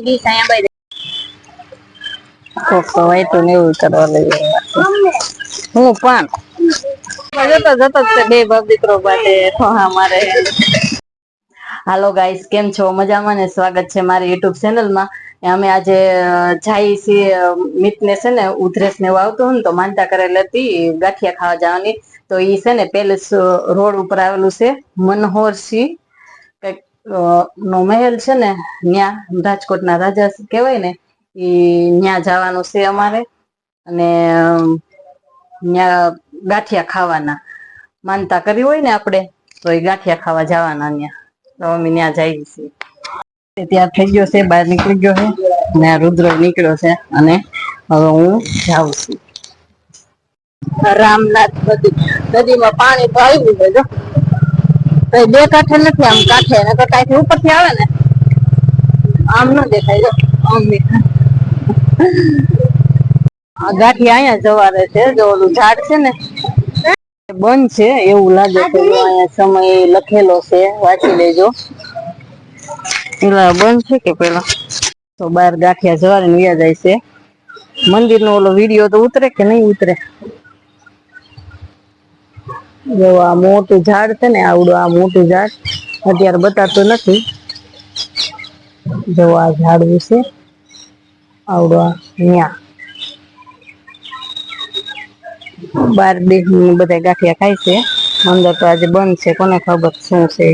Dish અહીંયા બાઈ કોક તો ને એવું કરવા લઈ હું પણ. જતો જતો જ બે બાપ દીકરો બાટે ઠોહા મારે હાલો ગાઈસ કેમ છો? મજામાં ને? સ્વાગત છે મારી યુટ્યુબ ચેનલમાં. અમે આજે જાય છીએ મિતને છે ને ઉધરસ ને એવું આવતું હોય ને તો માનતા કરેલી હતી ગાંઠિયા ખાવા જવાની. તો ઈ છે ને પેલેસ રોડ ઉપર આવેલું છે મનોહર સિંહ કંઈક અ, નો મહેલ છે ને ત્યાં રાજકોટના રાજા કહેવાય ને, એ ત્યાં જવાનું છે અમારે. અને ત્યાં ગાંઠિયા ખાવાના. માનતા કરી હોય ને આપણે, તો એ ગાંઠિયા ખાવા જવાના ત્યાં તો અમે ત્યાં જઈએ છીએ. ત્યાં થઈ ગયો છે, બહાર નીકળી ગયો છે. ને રુદ્ર નીકળ્યો છે, અને હવે હું જાઉં છું. રામનાથ નદી નદીમાં પાણી તો આવ્યું છે જો. તો બે કાંઠે નથી આમ કાંઠે ને તો કાંઠે ઉપરથી આવે ને આમ ન દેખાય જો આમ દેખાય. ગાંઠી અહીંયા જવારે છે જો ઓલું ઝાડ છે ને બંધ છે એવું લાગે છે અહીંયા સમય લખેલો છે વાંચી લેજો. પેલા બંધ છે કે પેલા? તો બાર ગાંઠિયા જવારે વ્યા જાય છે. મંદિર નો ઓલો વીડિયો તો ઉતરે કે નહીં ઉતરે? જો આ મોટું ઝાડ છે ને, આવડું આ મોટું ઝાડ, અત્યારે બતાતું નથી. જો આ ઝાડ વિશે, આવડું આ ન્યા. બાર દેહ બધા ગાંઠિયા ખાય છે. અંદર તો આજે બંધ છે, કોને ખબર શું છે.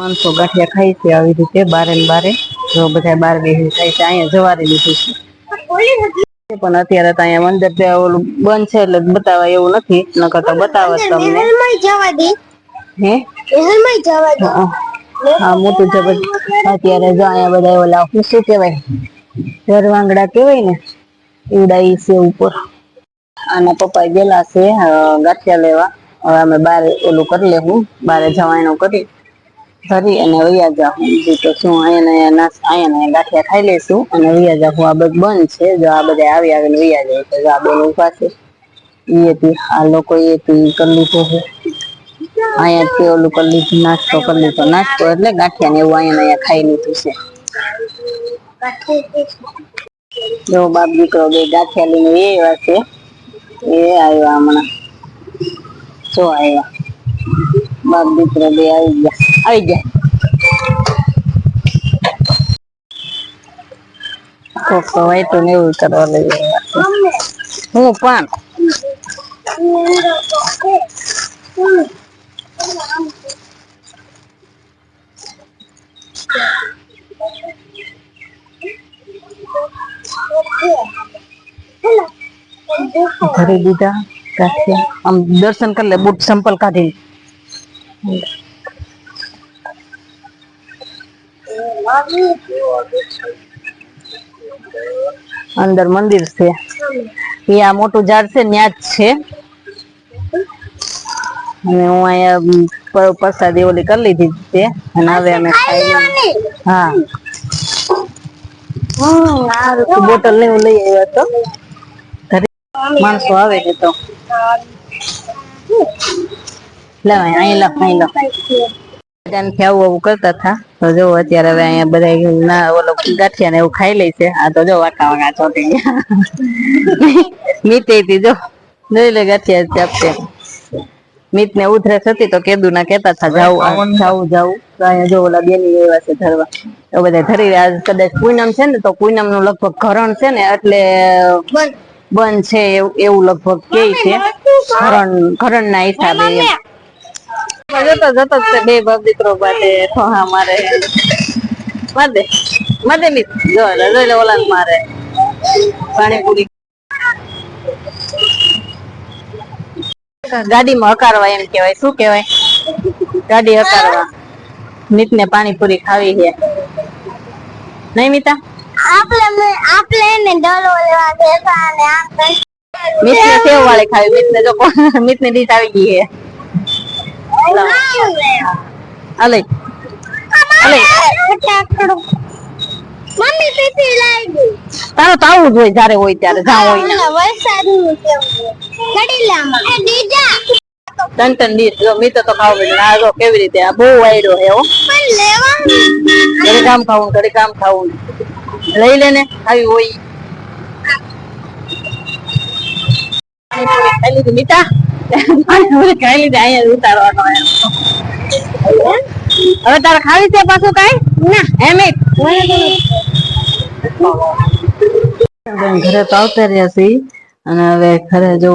માણસો ગાંઠિયા ખાય છે આવી રીતે, બારે ને બારે. જો બધા બાર બેસી ખાય છે, અહીંયા જવારી લીધું છે. પણ અત્યારે તો અહીંયા ત્યાં ઓલું બંધ છે એટલે બતાવવા એવું નથી. નકર તો બતાવત તમને. જવા દે. હે? મહેલમાં જવા દે. હા મોટું જબર અત્યારે જો અહીંયા બધા ઓલા શું કહેવાય? ઘરવાંગડા કહેવાય ને ઉડાઈ છે ઉપર. આના પપ્પા ગયેલા છે ગાંઠિયા લેવા. હવે અમે બાર ઓલું કરી લેવું બારે જવાનું કરી. ફરી અને વૈયા જાઉં બીજું તો શું, અહીંયા અહીંયા અહીંયા ગાંઠિયા ખાઈ લઈશું અને વૈયા જાઉં આ બધું બંધ છે. જો આ બધા આવી આવીને વૈયા જાય તો આ બેન ઊભા છે. એ હતી, આ લોકો એ હતી કરી લીધું છે. અહીંયા તે ઓલું કરી લીધું, નાસ્તો કરી લીધો. નાસ્તો એટલે ગાંઠિયા ને એવું અહીંયા અહીંયા ખાઈ લીધું છે. જો બાપ દીકરો બે ગાંઠિયા લઈને એ એવા છે. એ આવ્યા હમણાં. જો આવ્યા. બાપ દીકરો બે આવી ગયા. આવી ગયા કોક તો વાઈટું ને એવું કરવા લઈ આવ્યા છે. હું પણ ભરી દીધા ગાંઠિયા આમ દર્શન કરી લે બુટ સંપલ કાઢી અંદર મંદિર છે. એ આ મોટું ઝાડ છે ન્યા જ છે. અને હું અહીંયા પ્રસાદી ઓલી કરી લીધી છે અને હવે અમે ખાઈ હા. બોટલ ને લઈ આવ્યો તો. ઘરે માણસો આવે છે તો. લે અહીં લખ અહીં લાવ બધાને ખાવું આવું કરતા હતા. તો જો અત્યારે હવે અહીંયા બધા ના ઓલો ગાંઠિયા ને એવું ખાઈ લે છે. આ તો જો વાંકા વાંકા ચોટી ગયા. મીતે હતી જો. જોઈ લે ગાંઠિયા ચાપતે મીત ને ઉધરસ હતી તો કેદુ ના કેતા હતા જાવું જાવું જાવું તો અહીંયા જો ઓલા બેની એવા છે ધરવા. તો બધા ધરી રહ્યા. કદાચ પૂનમ છે ને તો પૂનમનું લગભગ ઘરણ છે ને એટલે બંધ. છે એવું એવું લગભગ કે છે. ઘરણ ઘરણ ના હિસાબે. જતો જતો જ બે બાપ દીકરો બાટે ઠોહા મારે. માર દે મિત જો જોઈ લે ઓલા મારે. પાણીપુરી. ગાડીમાં હકારવા એમ કેવાય શું કેવાય ગાડી હકારવા. મિત ને પાણીપુરી ખાવી છે. નહીં મિતા? આપણે આપણે એને ડરો લેવા દેતા અને આમ મિત ને સેવ વાળી ખાવી. મિત ને જો મિતની ડીશ આવી ગઈ છે. અલે. અલે. મમ્મી પીપી લાગી તારો તો જોઈએ જ હોય જયારે હોય ત્યારે જ્યાં હોય. દીજા. ટન ટન ડીશ જો મીતો તો ખાવ પડે આ જો કેવી રીતે? આ બહુ વાયરો હે હો. પણ લેવા ઘડી કામ ખાવું ઘડી કામ ખાવું. લઈ લે ને આવી હોય. ઈ. પાણીપુરી હવે તારે ખાવી છે પાછું કઈ ના એમ ઘરે તો આવતા રહ્યા છીએ અને હવે ઘરે જો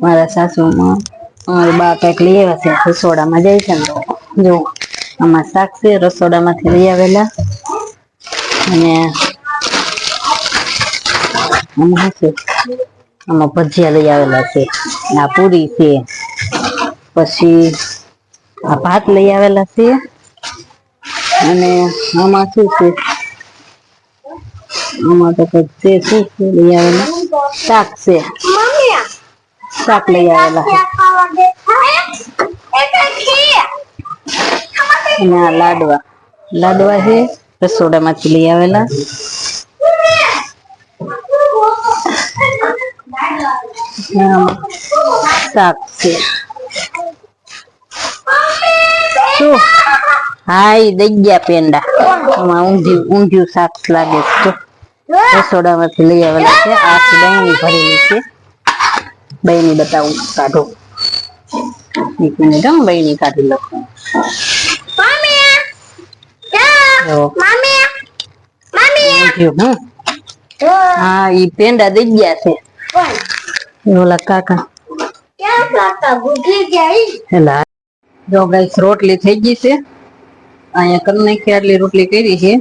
મારા સાસુમાં અમારી બા કંઈક લઈ આવ્યા છે રસોડામાં જાય છે ને તો જો આમાં શાક છે રસોડામાંથી લઈ આવેલા અને આમાં શું આમાં ભજીયા લઈ આવેલા છે, આ પૂરી છે, પછી આ ભાત લઈ આવેલા છે, અને આમાં શું છે? આમાં તો કંઈક છે શું છે લઈ આવેલા? શાક છે. શાક લઈ આવેલા છે. અને આ લાડવા. લાડવા છે, રસોડામાંથી લઈ આવેલા. શાક છે શું? હા ઈ દઈ ગયા પેંડા. આમાં ઊંધિયું ઊંધિયું શાક લાગે છે રસોડામાંથી લઈ આવેલા છે. આ બહેની ભરેલી છે. બહેની બતાવું કાઢો. એક મિનિટ હો બહેની કાઢી લખું હમ હા. ઈ પેંડા દઈ ગયા છે. ઓલા કાકા. ક્યાં કાકા ભૂખી જાય હેલા. જો ગાઈસ, રોટલી થઈ ગઈ છે. અહીંયા કરી નાખી આટલી રોટલી કરી છે.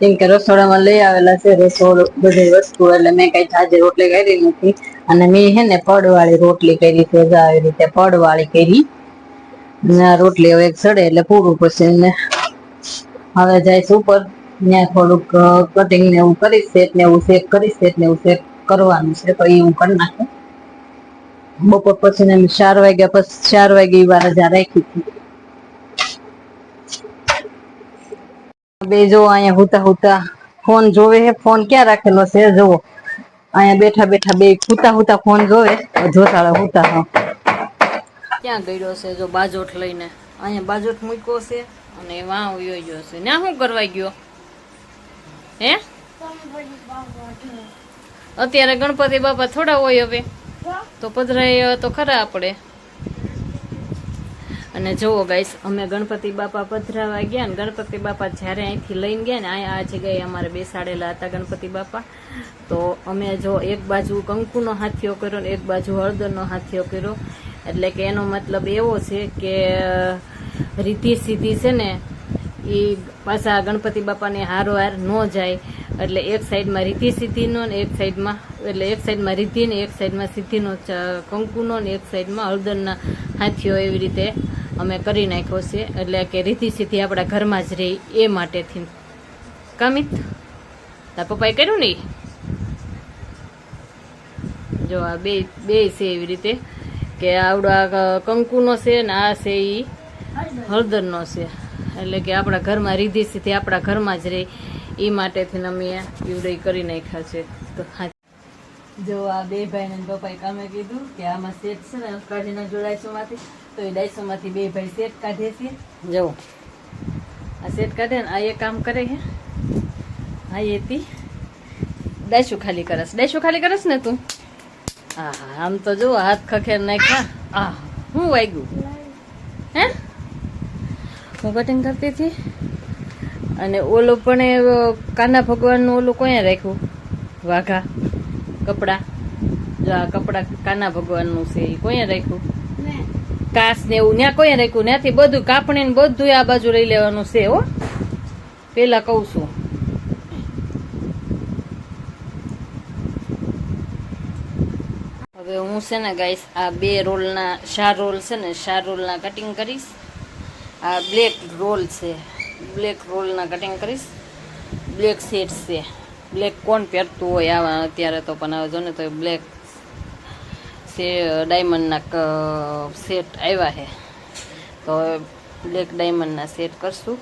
કેમ કે રસોડામાં લઈ આવેલા છે રસોડું, બધી વસ્તુ. એટલે મેં કઈ આજે રોટલી કરી નથી. અને મેં હે ને પડવાળી રોટલી કરી છે. આવી રીતે પડવાળી કરી. અને આ રોટલી હવે સડે એટલે પૂરું પડશે ને હવે જઈશ ઉપર. ત્યાં થોડુંક કટિંગ ને એવું કરીશ સેટ ને એવું કરીશ સેટ ને એવું કરવાનું છે. તો એ હું કરી નાખું. બપોર પછી ને ચાર વાગ્યા પછી ચાર વાગે વાર રજા રાખી હતી. બે જો અહીંયા હુતા હુતા ફોન જોવે હે ફોન ક્યાં રાખેલો છે જુઓ અહીંયા બેઠા બેઠા બે હુતા હુતા ફોન જોવે જોતા હુતા હા. ક્યાં ગયો છે જો બાજોઠ લઈને? અહીંયા બાજોઠ મૂક્યો છે અને વાં ઉયો ગયો છે. ના શું કરવા ગયો? હે? અત્યારે ગણપતિ બાપા થોડા હોય હવે. તો પધરાય તો ખરા આપણે અને જુઓ ગાઈસ, અમે ગણપતિ બાપા પધરાવા ગયા ને, ગણપતિ બાપા જ્યારે અહીંથી લઈને ગયા ને અહીંયા આ જગ્યાએ અમારે બેસાડેલા હતા ગણપતિ બાપા. તો અમે જો એક બાજુ કંકુનો હાથીઓ કર્યો ને, એક બાજુ હળદરનો હાથીઓ કર્યો. એટલે કે એનો મતલબ એવો છે કે રીતિ સીધી છે ને એ પાછા ગણપતિ બાપાને હારો હાર ન જાય. એટલે એક સાઈડમાં રીતિ સિદ્ધિનો ને એક સાઈડમાં એટલે એક સાઈડમાં રીતિ ને એક સાઈડમાં સિદ્ધિનો કંકુનો ને એક સાઈડમાં હળદરના હાથીઓ એવી રીતે અમે કરી નાખ્યો છે. એટલે કે રીતિ સિદ્ધિ આપણા ઘરમાં જ રહી એ માટેથી. કામિત તા પપ્પાએ કર્યું ને જો આ બે બે છે એવી રીતે કે આવડો આ કંકુનો છે ને આ છે એ હળદરનો છે. એટલે કે આપણા ઘરમાં રીધી સિદ્ધિ આપણા ઘરમાં જ રહે એ માટેથી અમે પીવડાઈ કરી નાખ્યા છે. તો હા. જો આ બે ભાઈ ને પપ્પાએ કામે કીધું કે આમાં સેટ છે ને કાઢીને નાખજો ડાયસોમાંથી તો એ ડાયસોમાંથી બે ભાઈ સેટ કાઢે છે. જો. આ સેટ કાઢે ને આ એ કામ કરે છે હા એથી તી. ખાલી કરસ. ડાયસું ખાલી કરસ ને તું? હા હા આમ તો જો હાથ ખખેર નાખ્યા. આ હું વાગ્યું? હે? હું કટિંગ કરતી હતી? અને ઓલો પણ એ કાના ભગવાનનું ઓલું કોઈ રાખ્યું? વાઘા કપડા. જો આ કપડા કાના ભગવાનનું છે એ કોઈ રાખ્યું? કાસ ને એવું ત્યાં કોઈ રાખ્યું? ત્યાંથી બધું કાપણી ને બધું આ બાજુ લઈ લેવાનું છે હો. પેલા કહું છું. હવે હું છે ને ગાઈસ આ બે રોલના ચાર રોલ છે ને ચાર રોલના કટિંગ કરીશ. આ બ્લેક રોલ છે. બ્લેક રોલના કટિંગ કરીશ. બ્લેક સેટ છે. બ્લેક કોણ પહેરતું હોય આવા અત્યારે તો, પણ આવે જો ને તો બ્લેક સે ડાયમંડના સેટ આવ્યા છે. તો બ્લેક ડાયમંડના સેટ કરશું.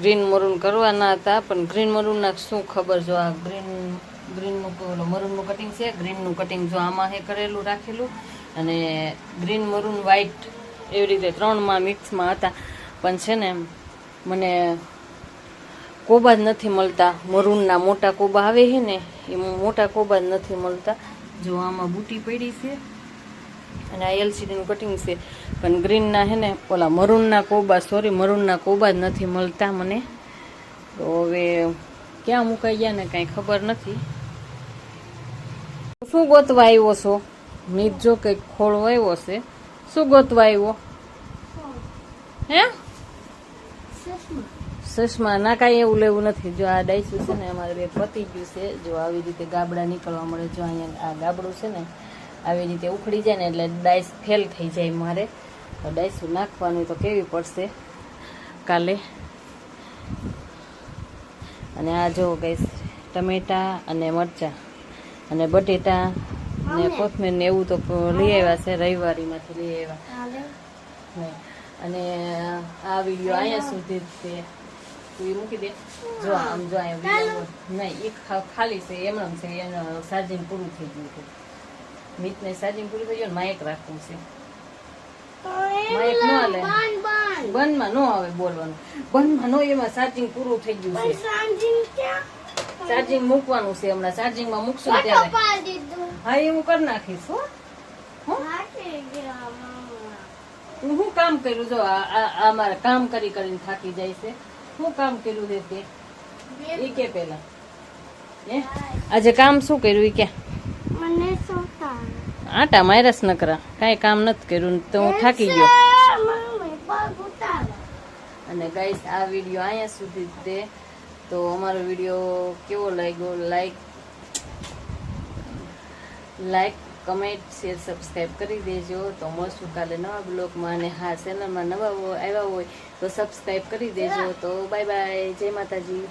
ગ્રીન મરૂન કરવાના હતા, પણ ગ્રીન મરૂનના શું ખબર જો આ ગ્રીન ગ્રીનનું ઓલો મરૂનનું કટિંગ છે ગ્રીનનું કટિંગ જો આમાં હે કરેલું, રાખેલું. અને ગ્રીન મરૂન વ્હાઇટ એવી રીતે ત્રણમાં મિક્સમાં હતા. પણ છે ને મને કોબા જ નથી મળતા. મરૂનના મોટા કોબા આવે છે ને, એ મોટા કોબા જ નથી મળતા. જો આમાં બુટી પડી છે અને આ એલસીડીનું કટિંગ છે. પણ ગ્રીનના છે ને, ઓલા મરૂનના કોબા સોરી મરૂનના કોબા જ નથી મળતા મને. તો હવે ક્યાં મુકાઈ ગયા ને કાંઈ ખબર નથી. શું ગોતવા આવ્યો છો? મીત જો કંઈક ખોળો આવ્યો છે. શું ગોતવા આવ્યો? હે? ચશ્મા ના કાંઈ એવું લેવું નથી. જો આ ડાયસું છે ને અમારે બે પતી ગયું છે. જો આવી રીતે ગાબડા નીકળવા મળે જો અહીંયા આ ગાબડું છે ને આવી રીતે ઉખડી જાય ને એટલે ડાઈસ ફેલ થઈ જાય મારે. તો ડાયસું નાખવાનું તો કેવી પડશે કાલે. અને આ જો ગઈશ ટમેટા અને મરચાં અને બટેટા ને કોથમીર ને એવું તો લઈ આવ્યા છે રવિવારીમાંથી લઈ આવ્યા. અને આ વીડિયો અહીંયા સુધી જ છે. એ મૂકી દે. જો આમ જો અહીંયા નહીં એ ખાલી છે એમ છે એને ચાર્જિંગ પૂરું થઈ ગયું હતું મીતને સાજીને પૂરું થઈ ગયું ને માયક રાખવું છે. માઇક ન હાલે. બંધમાં ન આવે બોલવાનું. બનમાં નો એમાં ચાર્જિંગ પૂરું થઈ ગયું છે. ચાર્જિંગ મૂકવાનું છે હમણાં. ચાર્જિંગમાં મૂકશું ત્યારે. હા એ હું કરી નાખીશ હો. હું. શું કામ કર્યું જો આ મારે કામ કરી કરીને થાકી જાય છે. શું કામ કર્યું છે તે? એ કે પેલા. હે? આજે કામ શું કર્યું એ કે? મને સોતા આટા માયરસ ન કરા કાંઈ કામ નથી કર્યું તો હું થાકી ગયો. અને ગાઈસ આ વીડિયો અહીંયા સુધી તે. તો અમારો વીડિયો કેવો લાગ્યો? Like like comment share subscribe કરી દેજો. તો મળશું કાલે નવા બ્લોગમાં અને હા ચેનલમાં નવા આવ્યા હોય તો સબસ્ક્રાઈબ કરી દેજો. તો બાય બાય જય માતાજી.